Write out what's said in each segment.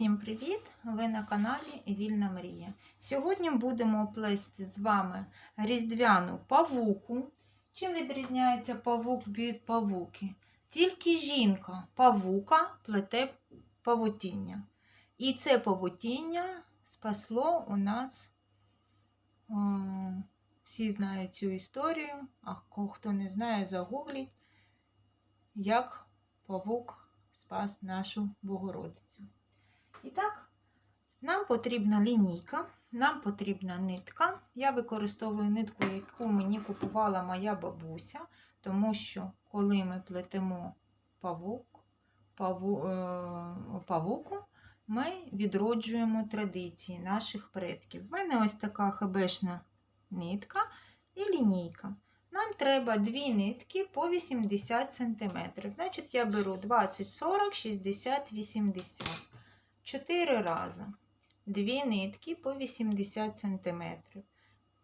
Всім привіт! Ви на каналі Вільна Мрія. Сьогодні будемо плести з вами різдвяну павуку. Чим відрізняється павук від павуки? Тільки жінка павука плете павутіння. І це павутіння спасло у нас. О, всі знають цю історію, а хто не знає, загугліть, як павук спас нашу Богородицю. І так, нам потрібна лінійка, нам потрібна нитка. Я використовую нитку, яку мені купувала моя бабуся, тому що коли ми плетемо павук, паву, е, павуку, ми відроджуємо традиції наших предків. У мене ось така хебешна нитка і лінійка. Нам треба дві нитки по 80 см. Значить, я беру 20, 40, 60, 80. 4 рази. Дві нитки по 80 см.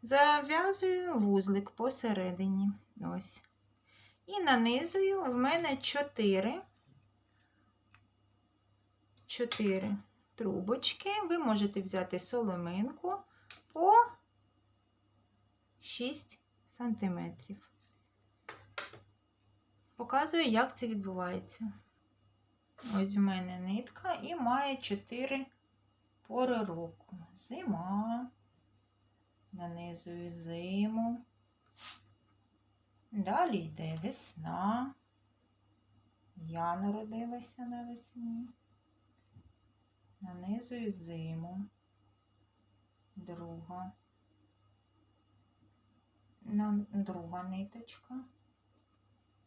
Зав'язую вузлик посередині. Ось. І нанизую в мене 4, 4 трубочки. Ви можете взяти соломинку по 6 сантиметрів. Показую, як це відбувається. Ось в мене нитка і має 4 пори року. Зима, нанизую зиму. Далі йде весна. Я народилася навесні. Нанизую зиму. Друга. Друга ниточка.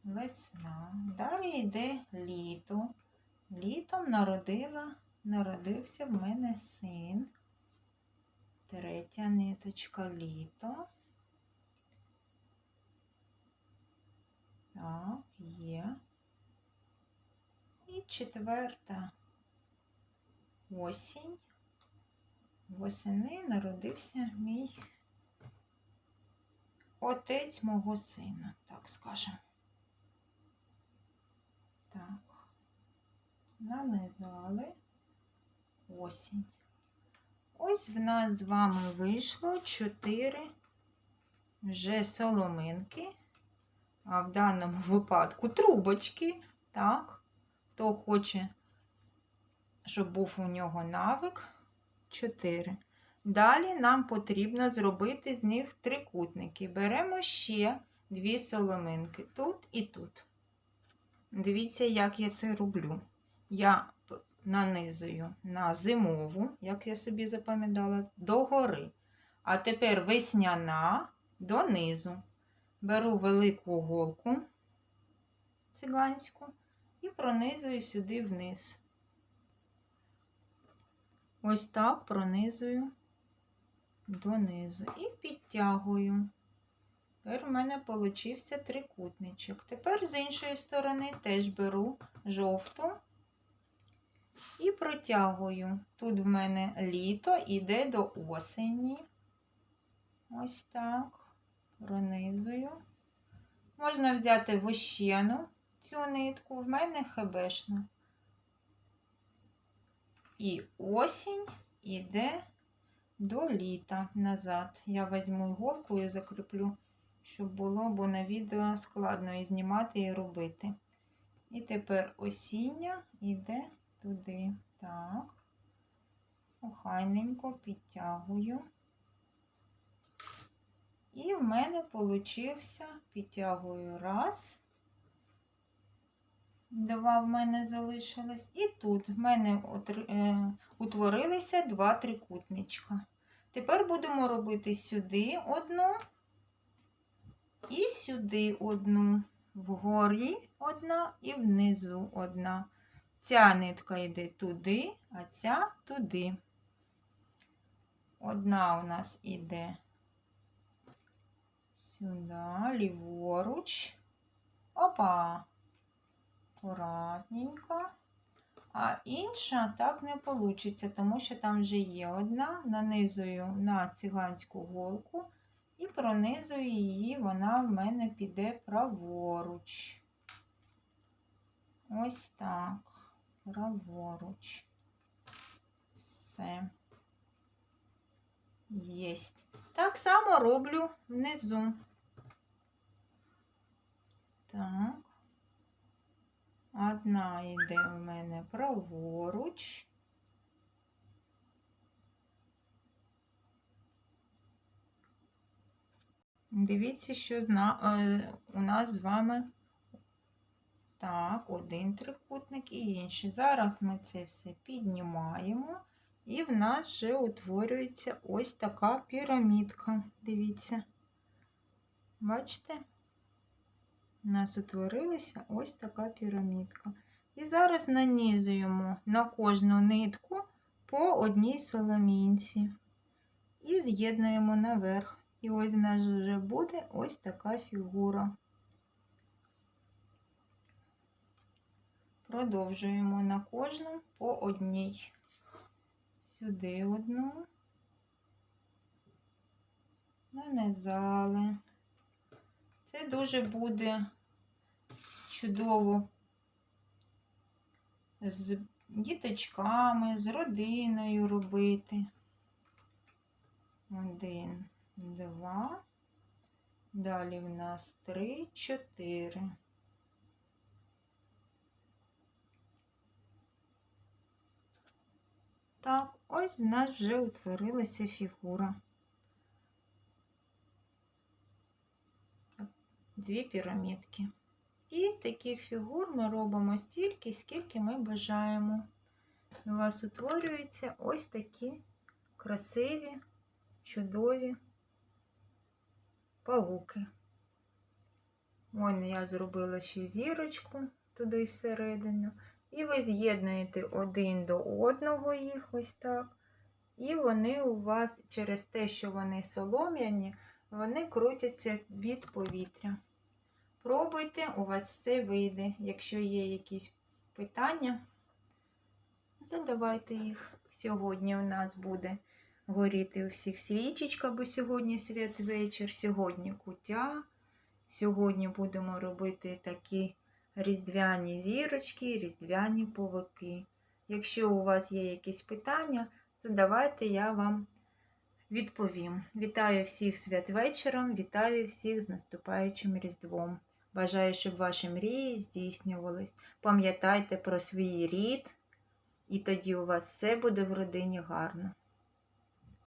Весна. Далі йде літо. Літом народила, народився в мене син. Третя ниточка літо. Так, є. І четверта осінь. Восени народився мій отець мого сина, так скажемо. Так нанизали осінь. Ось в нас з вами вийшло 4 вже соломинки, а в даному випадку трубочки. Так, хто хоче, щоб був у нього навик 4. Далі нам потрібно зробити з них трикутники. Беремо ще дві соломинки тут і тут. Дивіться, як я це роблю я нанизую на зимову, як я собі запам'ятала, догори. А тепер весняна донизу. Беру велику голку циганську і пронизую сюди вниз. Ось так пронизую донизу і підтягую. Тепер в мене получився трикутничок. Тепер з іншої сторони теж беру жовту і протягую. Тут в мене літо іде до осені. Ось так, пронизую. Можна взяти вощену цю нитку, в мене хебешна. І осінь іде до літа назад. Я візьму іголку і закріплю, щоб було, бо на відео складно і знімати і робити. І тепер осіння йде туди. Так, охайненько підтягую. І в мене получився, підтягую раз, два в мене залишилось, і тут в мене е, утворилися два трикутничка. Тепер будемо робити сюди одну і сюди одну, вгорі одна і внизу одна. Ця нитка йде туди, а ця туди. Одна у нас іде сюди, ліворуч. Опа, акуратненько. А інша так не вийде, тому що там вже є одна, нанизую на циганську голку і пронизую її, вона в мене піде праворуч. Ось так праворуч. Все. Єсть. Так само роблю внизу. Так. Одна йде у мене праворуч. Дивіться, що зна... е, у нас з вами так, один трикутник і інший. Зараз ми це все піднімаємо, і в нас вже утворюється ось така пірамідка. Дивіться. Бачите? У нас утворилася ось така пірамідка. І зараз нанізуємо на кожну нитку по одній соломінці. І з'єднуємо наверх. І ось в нас вже буде ось така фігура. Продовжуємо на кожну по одній. Сюди одну. Нанизали. Це дуже буде чудово з діточками, з родиною робити. Один, два. Далі в нас три, чотири. Так, ось в нас вже утворилася фігура. Дві пірамідки. І таких фігур ми робимо стільки, скільки ми бажаємо. У вас утворюються ось такі красиві, чудові павуки. Вон я зробила ще зірочку туди всередину. І ви з'єднуєте один до одного їх ось так. І вони у вас через те, що вони солом'яні, вони крутяться від повітря. Пробуйте, у вас все вийде. Якщо є якісь питання, задавайте їх. Сьогодні у нас буде горіти у всіх свічечка, бо сьогодні святвечір, сьогодні куття. Сьогодні будемо робити такі різдвяні зірочки, різдвяні повики. Якщо у вас є якісь питання, задавайте, я вам відповім. Вітаю всіх святвечором, вітаю всіх з наступаючим Різдвом. Бажаю, щоб ваші мрії здійснювались. Пам'ятайте про свій рід, і тоді у вас все буде в родині гарно.